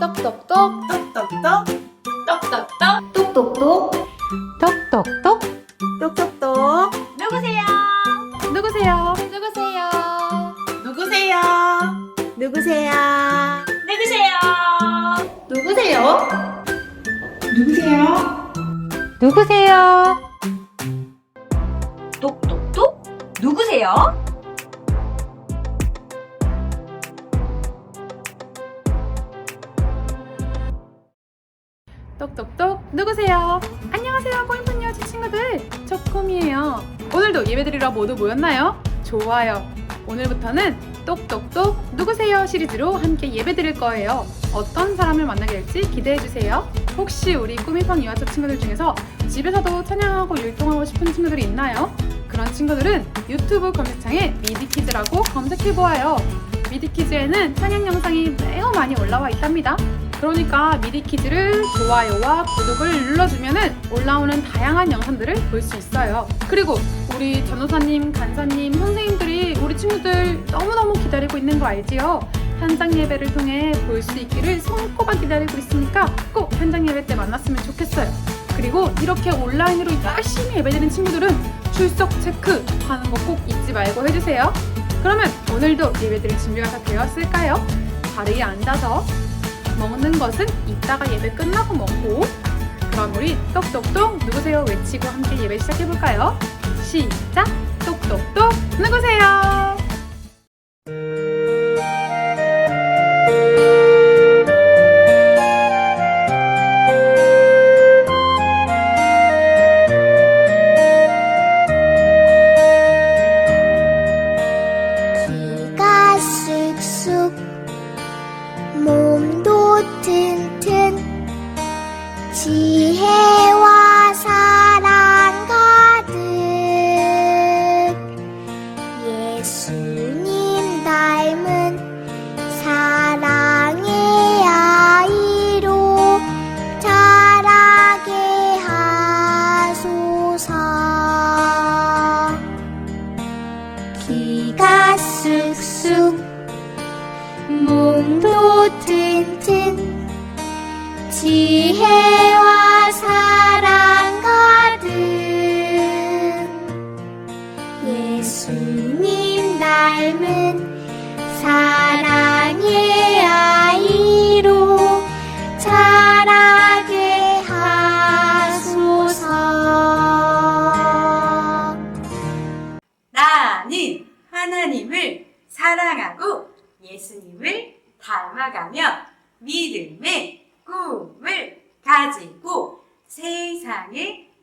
똑똑똑 똑똑똑 똑똑똑 똑똑똑 똑똑똑 좋아요. 오늘부터는 똑똑똑 누구세요 시리즈로 함께 예배 드릴 거예요. 어떤 사람을 만나게 될지 기대해 주세요. 혹시 우리 꾸미팡 유아초 친구들 중에서 집에서도 찬양하고 율동하고 싶은 친구들이 있나요? 그런 친구들은 유튜브 검색창에 미디키즈라고 검색해 보아요. 미디키즈에는 찬양 영상이 매우 많이 올라와 있답니다 그러니까 미디키즈를 좋아요와 구독을 눌러주면은 올라오는 다양한 영상들을 볼 수 있어요. 그리고 우리 전도사님, 간사님, 선생님들이 우리 친구들 너무너무 기다리고 있는 거 알지요? 현장 예배를 통해 볼 수 있기를 손꼽아 기다리고 있으니까 꼭 현장 예배 때 만났으면 좋겠어요. 그리고 이렇게 온라인으로 열심히 예배드리는 친구들은 출석 체크 하는 거 꼭 잊지 말고 해주세요. 그러면 오늘도 예배드릴 준비가 다 되었을까요? 자리에 앉아서 먹는 것은 이따가 예배 끝나고 먹고 그럼 우리 똑똑똑 누구세요 외치고 함께 예배 시작해볼까요? 시작! 똑똑똑 누구세요?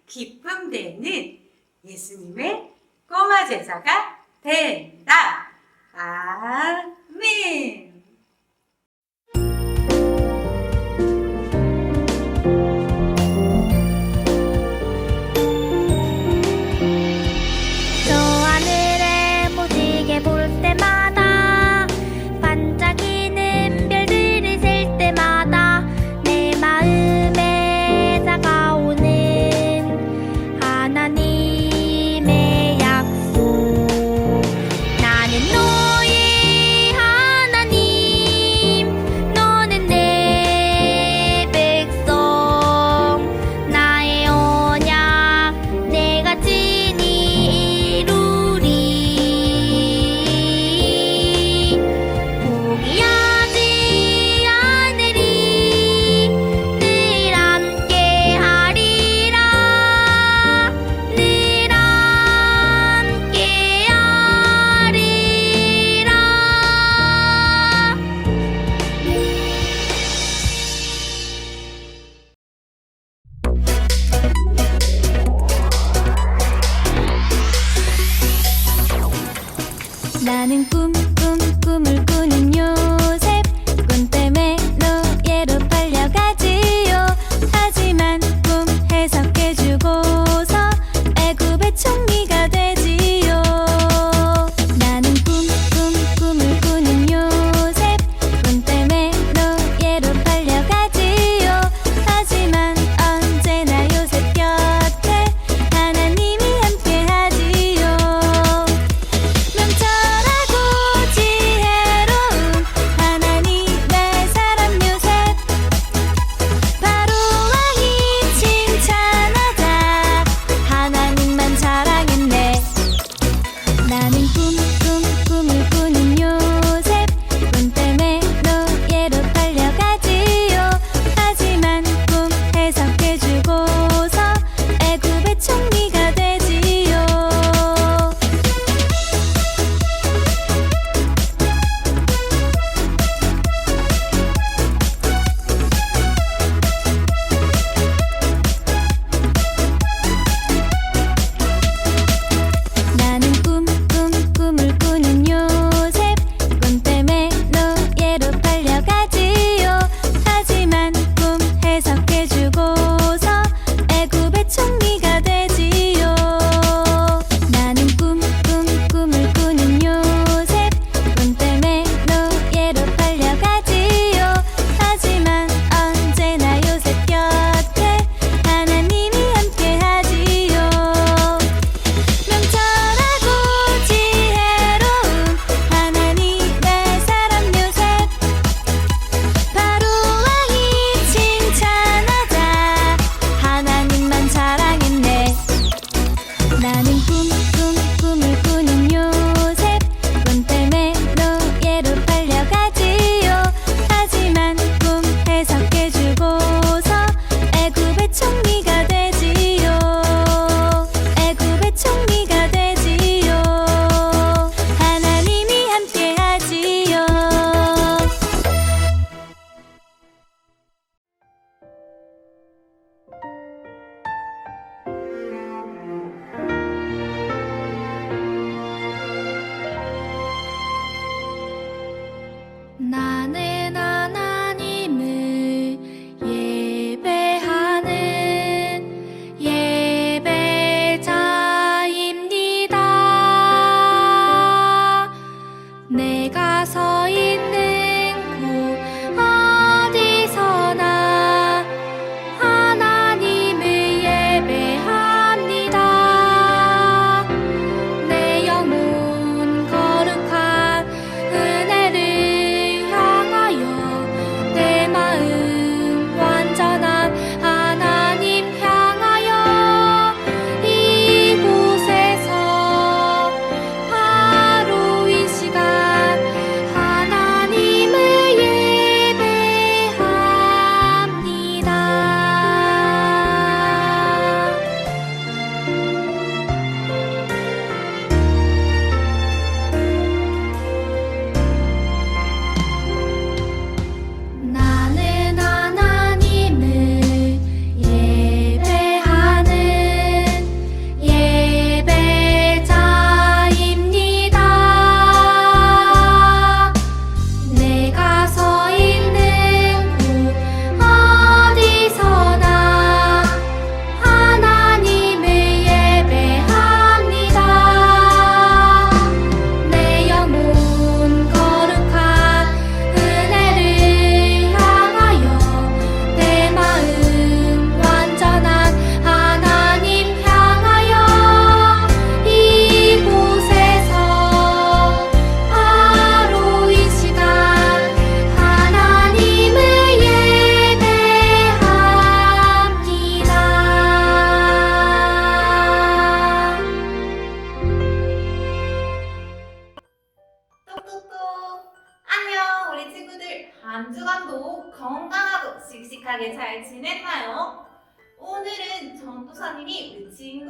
기쁨 되는 예수님의 꼬마 제자가 된다. 아멘.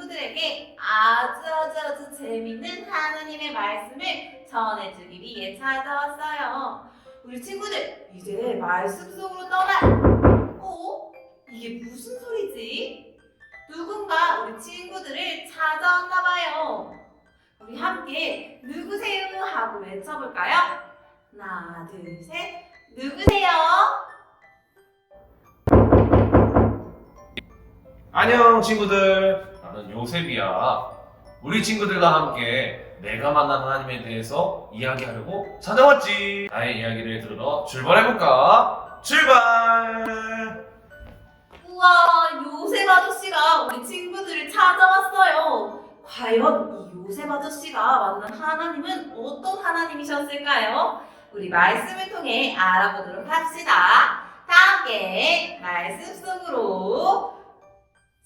친구들에게 아주 아주 아주 재밌는 하나님의 말씀을 전해주기 위해 찾아왔어요. 우리 친구들 이제 말씀 속으로 떠나. 어? 이게 무슨 소리지? 누군가 우리 친구들을 찾아왔나 봐요. 우리 함께 누구세요 하고 외쳐볼까요? 하나, 둘, 셋. 누구세요? 안녕 친구들 나는 요셉이야 우리 친구들과 함께 내가 만난 하나님에 대해서 이야기하려고 찾아왔지 나의 이야기를 들으러 출발해볼까? 출발 우와, 요셉 아저씨가 우리 친구들을 찾아왔어요. 과연 이 요셉 아저씨가 만난 하나님은 어떤 하나님이셨을까요? 우리 말씀을 통해 알아보도록 합시다. 다 함께 말씀 속으로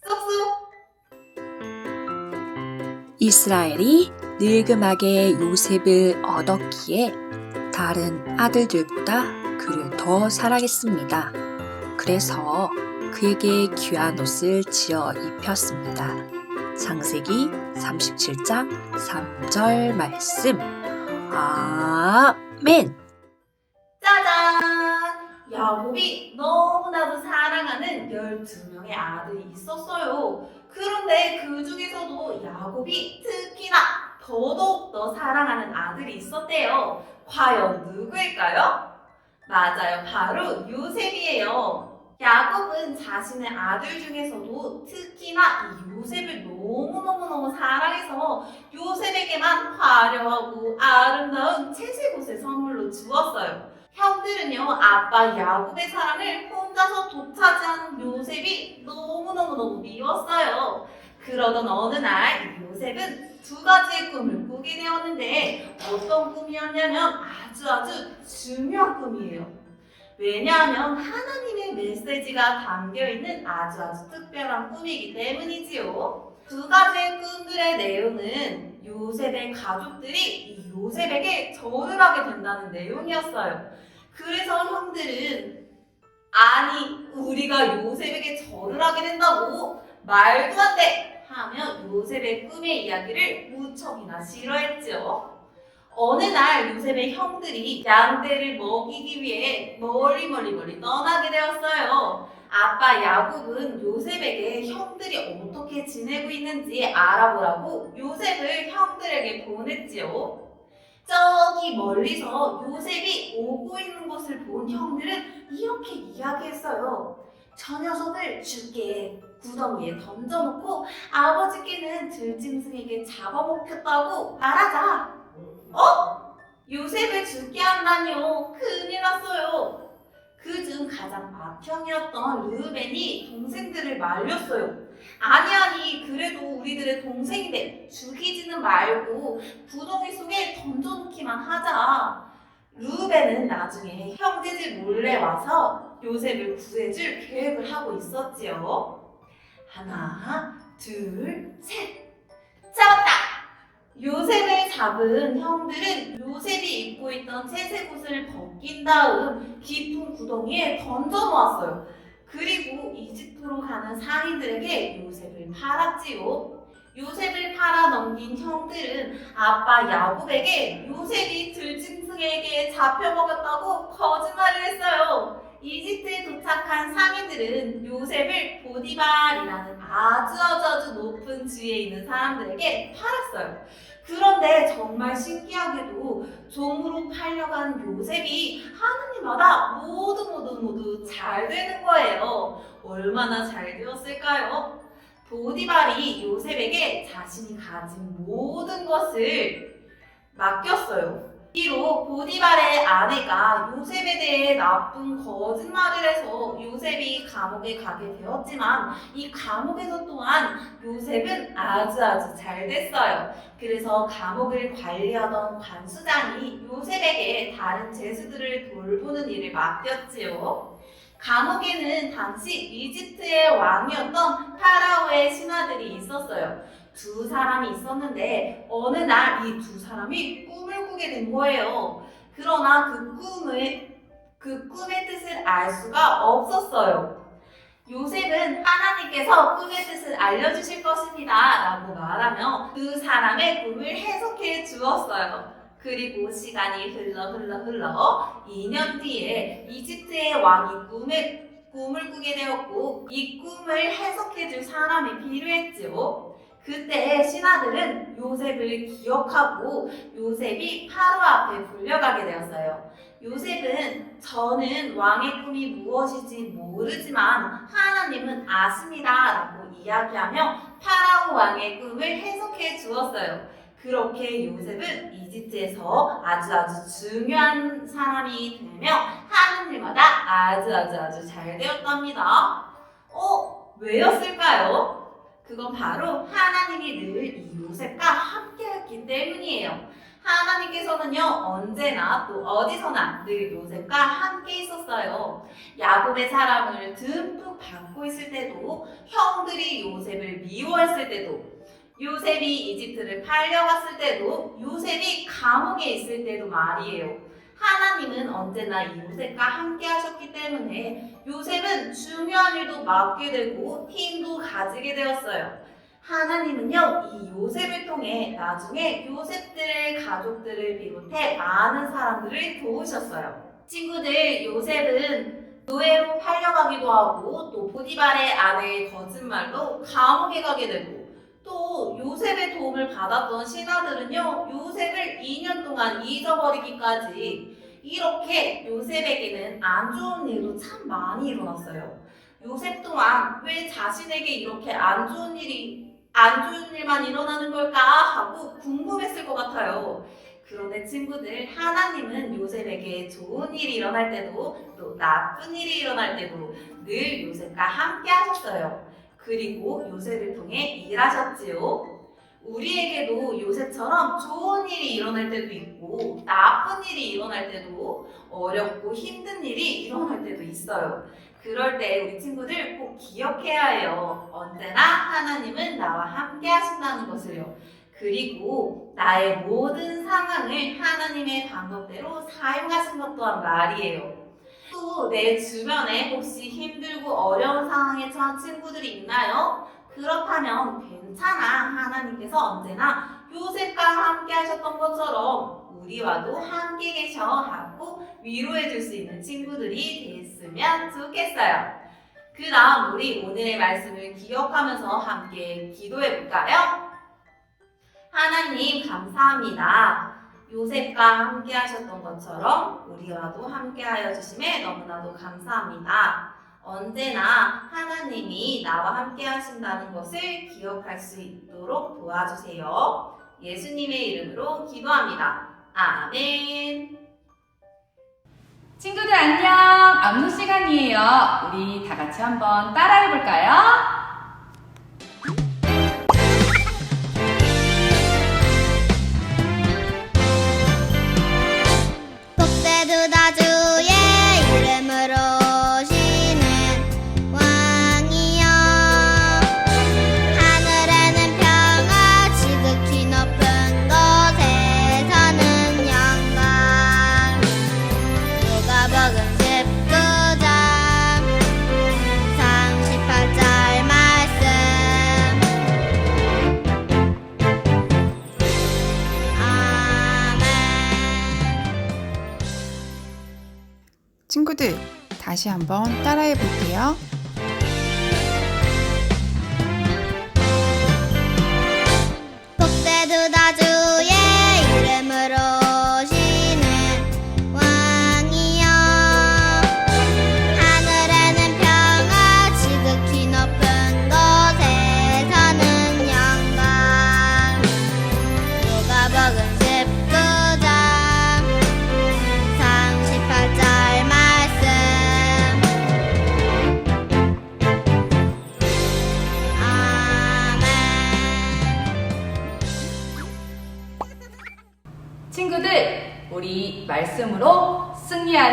쏙쏙 이스라엘이 늙음하게 요셉을 얻었기에 다른 아들들보다 그를 더 사랑했습니다. 그래서 그에게 귀한 옷을 지어 입혔습니다. 창세기 37장 3절 말씀. 아멘. 야곱이 너무나도 사랑하는 12명의 아들이 있었어요. 그런데 그 중에서도 야곱이 특히나 더더욱 더 사랑하는 아들이 있었대요. 과연 누구일까요? 맞아요. 바로 요셉이에요. 야곱은 자신의 아들 중에서도 특히나 이 요셉을 너무너무너무 사랑해서 요셉에게만 화려하고 아름다운 채색옷을 선물로 주었어요. 형들은요, 아빠 야곱의 사랑을 혼자서 독차지하는 요셉이 너무너무너무 미웠어요. 그러던 어느 날, 이 요셉은 두 가지의 꿈을 꾸게 되었는데, 어떤 꿈이었냐면 아주 아주 중요한 꿈이에요. 왜냐하면 하나님의 메시지가 담겨 있는 아주 아주 특별한 꿈이기 때문이지요. 두 가지의 꿈들의 내용은 요셉의 가족들이 이 요셉에게 절을 하게 된다는 내용이었어요. 그래서 형들은 아니 우리가 요셉에게 절을 하게 된다고 말도 안 돼! 하며 요셉의 꿈의 이야기를 무척이나 싫어했죠. 어느 날 요셉의 형들이 양떼를 먹이기 위해 멀리 멀리 멀리 떠나게 되었어요. 아빠 야곱은 요셉에게 형들이 어떻게 지내고 있는지 알아보라고 요셉을 형들에게 보냈지요. 저기 멀리서 요셉이 오고 있는 것을 본 형들은 이렇게 이야기했어요. 저 녀석을 죽게 구덩이에 던져놓고 아버지께는 들짐승에게 잡아먹혔다고 말하자. 어? 요셉을 죽게 한다니요. 큰일 났어요. 그중 가장 맏형이었던 르벤이 동생들을 말렸어요. 아니 아니 그래도 우리들의 동생인데 죽이지는 말고 구덩이 속에 던져놓기만 하자. 루벤은 나중에 형제들 몰래 와서 요셉을 구해줄 계획을 하고 있었지요. 하나, 둘, 셋. 잡았다! 요셉을 잡은 형들은 요셉이 입고 있던 채색 옷을 벗긴 다음 깊은 구덩이에 던져 놓았어요. 그리고 이집트로 가는 상인들에게 요셉을 팔았지요. 요셉을 팔아 넘긴 형들은 아빠 야곱에게 요셉이 들짐승에게 잡혀먹었다고 거짓말을 했어요. 이집트에 도착한 상인들은 요셉을 보디발이라는 아주 아주 아주 높은 지위에 있는 사람들에게 팔았어요. 그런데 정말 신기하게도 종으로 팔려간 요셉이 하느님마다 모두 모두 모두 잘 되는 거예요. 얼마나 잘 되었을까요? 보디발이 요셉에게 자신이 가진 모든 것을 맡겼어요. 이로 보디발의 아내가 요셉에 대해 나쁜 거짓말을 해서 요셉이 감옥에 가게 되었지만 이 감옥에서 또한 요셉은 아주 아주 잘 됐어요. 그래서 감옥을 관리하던 관수장이 요셉에게 다른 죄수들을 돌보는 일을 맡겼지요. 감옥에는 당시 이집트의 왕이었던 파라오의 신하들이 있었어요. 두 사람이 있었는데 어느 날 이 두 사람이 꿈을 꾸게 된 거예요. 그러나 그 꿈을 그 꿈의 뜻을 알 수가 없었어요. 요셉은 하나님께서 꿈의 뜻을 알려주실 것입니다. 라고 말하며 그 사람의 꿈을 해석해 주었어요. 그리고 시간이 흘러 흘러 흘러 2년 뒤에 이집트의 왕이 꿈을, 꿈을 꾸게 되었고 이 꿈을 해석해 줄 사람이 필요했지요. 그때 신하들은 요셉을 기억하고 요셉이 파로 앞에 불려가게 되었어요. 요셉은 저는 왕의 꿈이 무엇인지 모르지만 하나님은 아십니다. 라고 이야기하며 파라오 왕의 꿈을 해석해 주었어요. 그렇게 요셉은 이집트에서 아주 아주 중요한 사람이 되며 하는 일마다 아주 아주 아주 잘 되었답니다. 어? 왜였을까요? 그건 바로 하나님이 늘이 요셉과 함께 했기 때문이에요. 하나님께서는요 언제나 또 어디서나 늘 요셉과 함께 있었어요. 야곱의 사랑을 듬뿍 받고 있을 때도 형들이 요셉을 미워했을 때도 요셉이 이집트를 팔려갔을 때도 요셉이 감옥에 있을 때도 말이에요. 하나님은 언제나 이 요셉과 함께 하셨기 때문에 요셉은 중요한 일도 맡게 되고 힘도 가지게 되었어요. 하나님은요, 이 요셉을 통해 나중에 요셉들의 가족들을 비롯해 많은 사람들을 도우셨어요. 친구들, 요셉은 노예로 팔려가기도 하고 또 보디발의 아내의 거짓말로 감옥에 가게 되고 또 요셉의 도움을 받았던 신하들은요, 요셉을 2년 동안 잊어버리기까지 이렇게 요셉에게는 안 좋은 일도 참 많이 일어났어요. 요셉 또한 왜 자신에게 이렇게 안 좋은 일이 안 좋은 일만 일어나는 걸까 하고 궁금했을 것 같아요. 그런데 친구들, 하나님은 요셉에게 좋은 일이 일어날 때도 또 나쁜 일이 일어날 때도 늘 요셉과 함께 하셨어요. 그리고 요셉을 통해 일하셨지요. 우리에게도 요셉처럼 좋은 일이 일어날 때도 있고 나쁜 일이 일어날 때도 어렵고 힘든 일이 일어날 때도 있어요. 그럴 때 우리 친구들 꼭 기억해야 해요. 언제나 하나님은 나와 함께 하신다는 것을요. 그리고 나의 모든 상황을 하나님의 방법대로 사용하신 것 또한 말이에요. 또 내 주변에 혹시 힘들고 어려운 상황에 처한 친구들이 있나요? 그렇다면 괜찮아. 하나님께서 언제나 요셉과 함께 하셨던 것처럼 우리와도 함께 계셔 하고 위로해 줄 수 있는 친구들이 됐으면 좋겠어요. 그 다음 우리 오늘의 말씀을 기억하면서 함께 기도해 볼까요? 하나님 감사합니다. 요셉과 함께 하셨던 것처럼 우리와도 함께 하여 주심에 너무나도 감사합니다. 언제나 하나님이 나와 함께 하신다는 것을 기억할 수 있도록 도와주세요. 예수님의 이름으로 기도합니다. 아멘. 친구들 안녕. 암수 시간이에요. 우리 다 같이 한번 따라해 볼까요? 독대두 다시 한번 따라해 볼게요.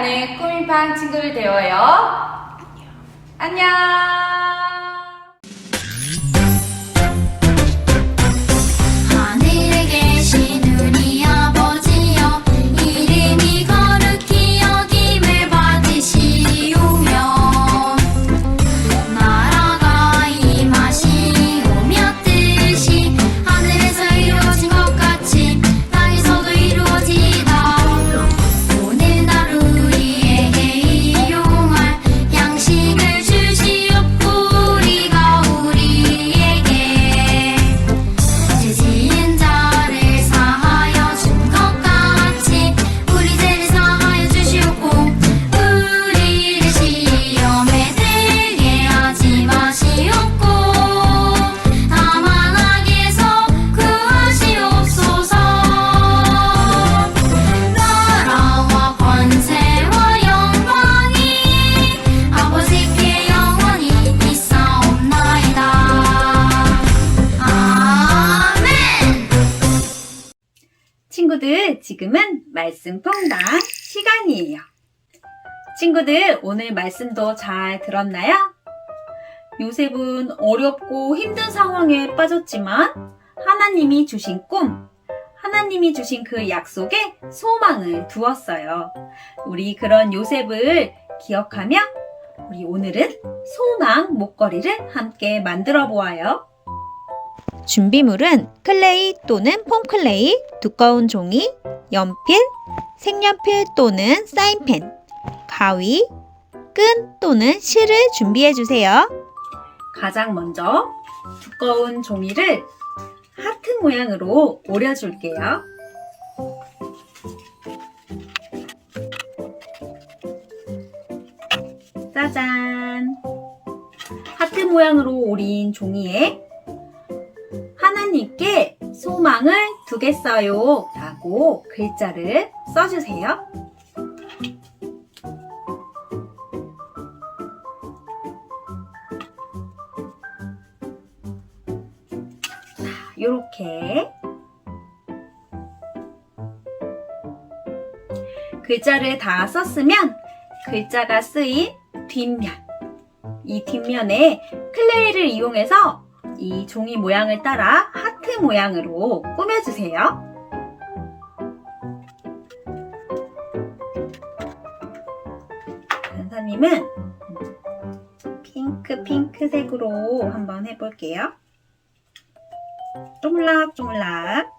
승리하는 꾸민방 친구들 되어요. 안녕. 하늘 오늘 말씀도 잘 들었나요? 요셉은 어렵고 힘든 상황에 빠졌지만 하나님이 주신 꿈, 하나님이 주신 그 약속에 소망을 두었어요. 우리 그런 요셉을 기억하며 우리 오늘은 소망 목걸이를 함께 만들어 보아요. 준비물은 클레이 또는 폼클레이, 두꺼운 종이, 연필, 색연필 또는 사인펜, 가위, 끈 또는 실을 준비해 주세요. 가장 먼저 두꺼운 종이를 하트 모양으로 오려줄게요. 짜잔! 하트 모양으로 오린 종이에 하나님께 소망을 두겠어요 라고 글자를 써주세요. 요렇게 글자를 다 썼으면 글자가 쓰인 뒷면 이 뒷면에 클레이를 이용해서 이 종이 모양을 따라 하트 모양으로 꾸며주세요. 간사님은 핑크 핑크색으로 한번 해볼게요. 쪼물락쪼물락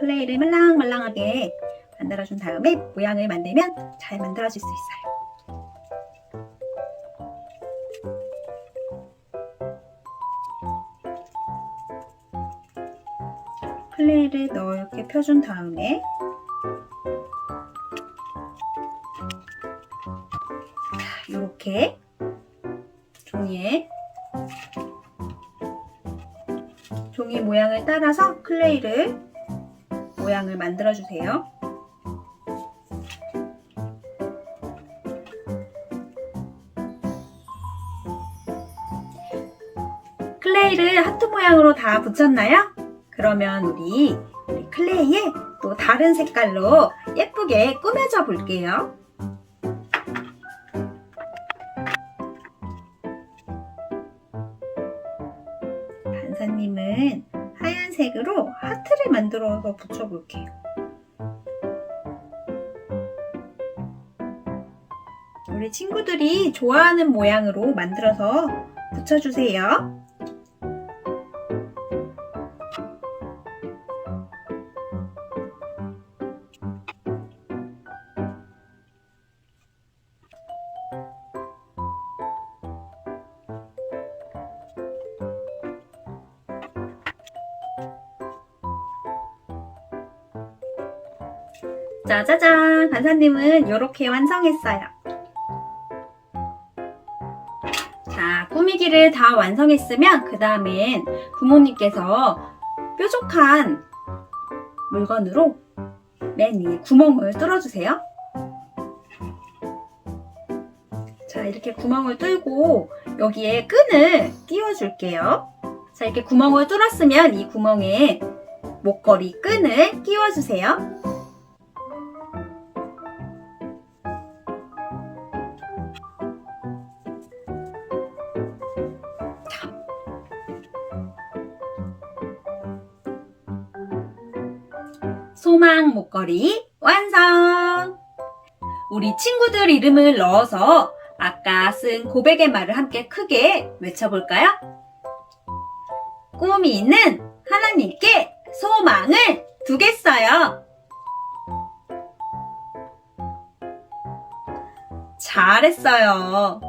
클레이를 말랑말랑하게 만들어준 다음에 모양을 만들면 잘 만들어질 수 있어요. 클레이를 넓게 펴준 다음에 이렇게 종이에 종이 모양을 따라서 클레이를 모양을 만들어 주세요. 클레이를 하트 모양으로 다 붙였나요? 그러면 우리, 클레이에 또 다른 색깔로 예쁘게 꾸며줘 볼게요. 만들어서 붙여볼게요. 우리 친구들이 좋아하는 모양으로 만들어서 붙여주세요. 짜자잔! 간사님은 이렇게 완성했어요. 자, 꾸미기를 다 완성했으면 그 다음엔 부모님께서 뾰족한 물건으로 맨 위에 구멍을 뚫어주세요. 자, 이렇게 구멍을 뚫고 여기에 끈을 끼워줄게요. 자, 이렇게 구멍을 뚫었으면 이 구멍에 목걸이 끈을 끼워주세요. 소망 목걸이 완성! 우리 친구들 이름을 넣어서 아까 쓴 고백의 말을 함께 크게 외쳐볼까요? 꿈이 있는 하나님께 소망을 두겠어요. 잘했어요.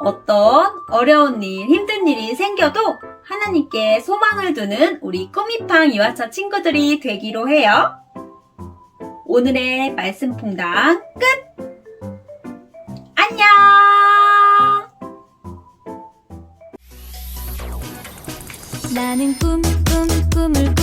어떤 어려운 일, 힘든 일이 생겨도 하나님께 소망을 두는 우리 꾸미팡 유아차 친구들이 되기로 해요. 오늘의 말씀 퐁당 끝! 안녕! 나는 꿈, 꿈, 꿈을